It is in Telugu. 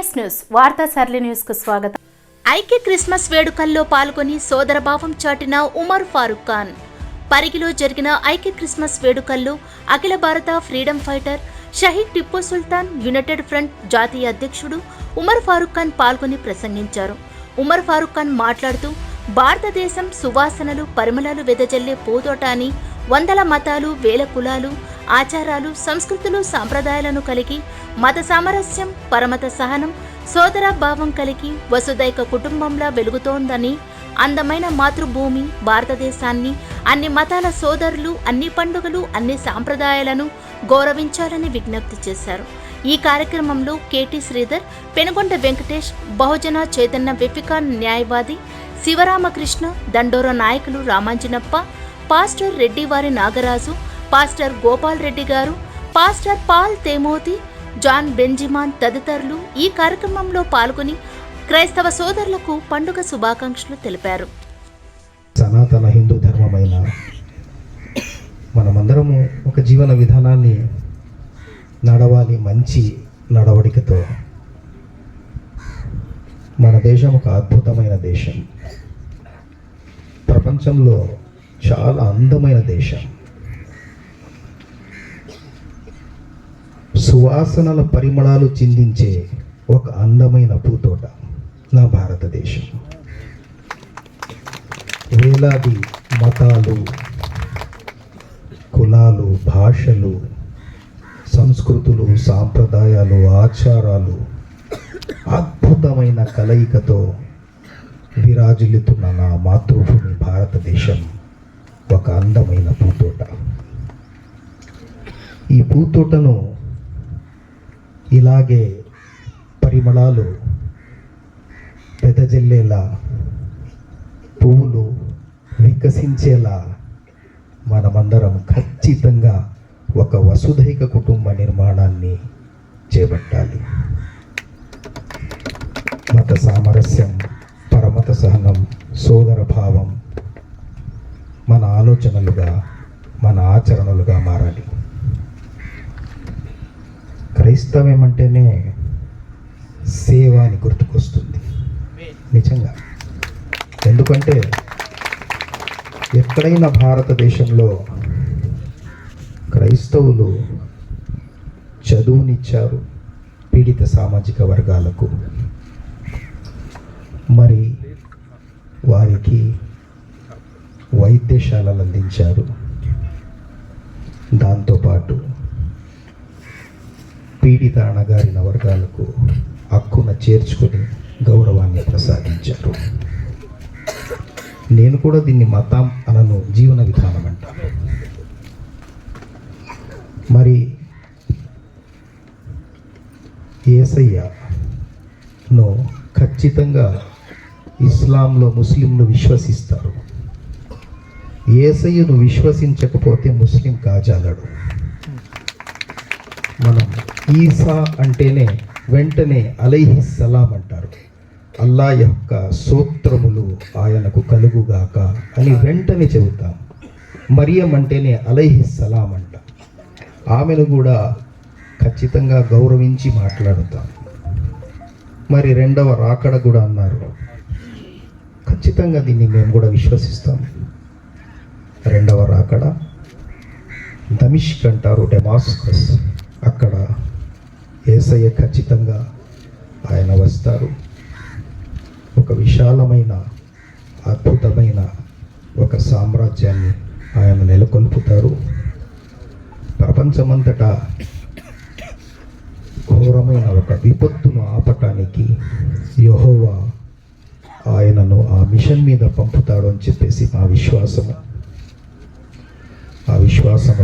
విఎస్ న్యూస్ వార్తా సర్లీ న్యూస్కు స్వాగతం. ఐక్య క్రిస్మస్ వేడుకల్లో పాల్గొని సోదరభావం చాటిన ఉమర్ ఫారూక్ ఖాన్. పరిగిలో జరిగిన ఐక్య క్రిస్మస్ వేడుకల్లో Akhila Bharata freedom fighter Shaheed Tipu Sultan united front జాతీయ అధ్యక్షుడు ఉమర్ ఫారూక్ ఖాన్ పాల్గొని ప్రసంగించారు. ఉమర్ ఫారూక్ ఖాన్ మాట్లాడుతూ భారతదేశం సువాసనలు పరిమళాలు వెదజల్లే పూతోట అని వందల మతాలు వేల కులాలు ఆచారాలు సంస్కృతులు సాంప్రదాయాలను కలిగి మత సామరస్యం పరమత సహనం సోదర భావం కలిగి వసుదైక కుటుంబంలా వెలుగుతోందని అందమైన మాతృభూమి భారతదేశాన్ని అన్ని మతాల సోదరులు అన్ని పండుగలు అన్ని సాంప్రదాయాలను గౌరవించాలని విజ్ఞప్తి చేశారు. ఈ కార్యక్రమంలో కేటీ శ్రీధర్ పెనుగొండ వెంకటేష్ బహుజన చైతన్య వెపికా న్యాయవాది శివరామకృష్ణ దండోర నాయకులు రామాంజనప్ప పాస్టర్ రెడ్డివారి నాగరాజు పాస్టర్ గోపాల్ రెడ్డి గారు pastor Paul Timothy John Benjamin తదితరులు ఈ కార్యక్రమంలో పాల్గొని క్రైస్తవ సోదరులకు పండుగ శుభాకాంక్షలు తెలిపారు. సనాతన హిందూ ధర్మమైన మనమందరము ఒక జీవన విధానాన్ని నడవాలి మంచి నడవడికతో మన దేశం ఒక అద్భుతమైన దేశం. ప్రపంచంలో చాలా అందమైన దేశం. సువాసనల పరిమళాలు చిందించే ఒక అందమైన పూతోట నా భారతదేశం. వేలాది మతాలు కులాలు భాషలు సంస్కృతులు సాంప్రదాయాలు ఆచారాలు అద్భుతమైన కలయికతో విరాజిల్లుతున్న నా మాతృభూమి భారతదేశం ఒక అందమైన పూతోట. ఈ పూతోటను ఇలాగే పరిమళాలు పెదజల్లేలా పువ్వులు వికసించేలా మనమందరం ఖచ్చితంగా ఒక వసుధైక కుటుంబ నిర్మాణాన్ని చేపట్టాలి. మత సామరస్యం పరమత సహనం సోదర భావం మన ఆలోచనలుగా మన ఆచరణలుగా మారాలి. క్రైస్తవ్యం అంటేనే సేవ అని గుర్తుకొస్తుంది నిజంగా. ఎందుకంటే ఎక్కడైనా భారతదేశంలో క్రైస్తవులు చదువునిచ్చారు పీడిత సామాజిక వర్గాలకు. మరి వారికి వైద్యశాలలు అందించారు. దాంతోపాటు పీడిత అణగారిన వర్గాలకు హక్కున చేర్చుకొని గౌరవాన్ని ప్రసాదించారు. నేను కూడా దీన్ని మతం అనను జీవన విధానం అంటాను. మరి ఏసయ్యను ఖచ్చితంగా ఇస్లాంలో ముస్లింలు విశ్వసిస్తారు. ఏసయ్యను విశ్వసించకపోతే ముస్లిం కాజాలడు. మనం ఈసా అంటేనే వెంటనే అలైహి సలాం అంటారు. అల్లా యొక్క సూత్రములు ఆయనకు కలుగుగాక అని వెంటనే చెబుతాం. మరియం అంటేనే అలైహి సలాం అంట. ఆమెను కూడా ఖచ్చితంగా గౌరవించి మాట్లాడుతాం. మరి రెండవ రాకడ కూడా అన్నారు. ఖచ్చితంగా దీన్ని మేము కూడా విశ్వసిస్తాం. రెండవ రాకడ దమిష్క్ అంటారు డెమాస్కస్. అక్కడ ఏసయ్య ఖచ్చితంగా ఆయన వస్తారు. ఒక విశాలమైన అద్భుతమైన ఒక సామ్రాజ్యాన్ని ఆయన నెలకొల్పుతారు. ప్రపంచమంతటా ఘోరమైన ఒక విపత్తును ఆపటానికి యెహోవా ఆయనను ఆ మిషన్ మీద పంపుతాడు అని చెప్పేసి మా విశ్వాసము. ఆ విశ్వాసము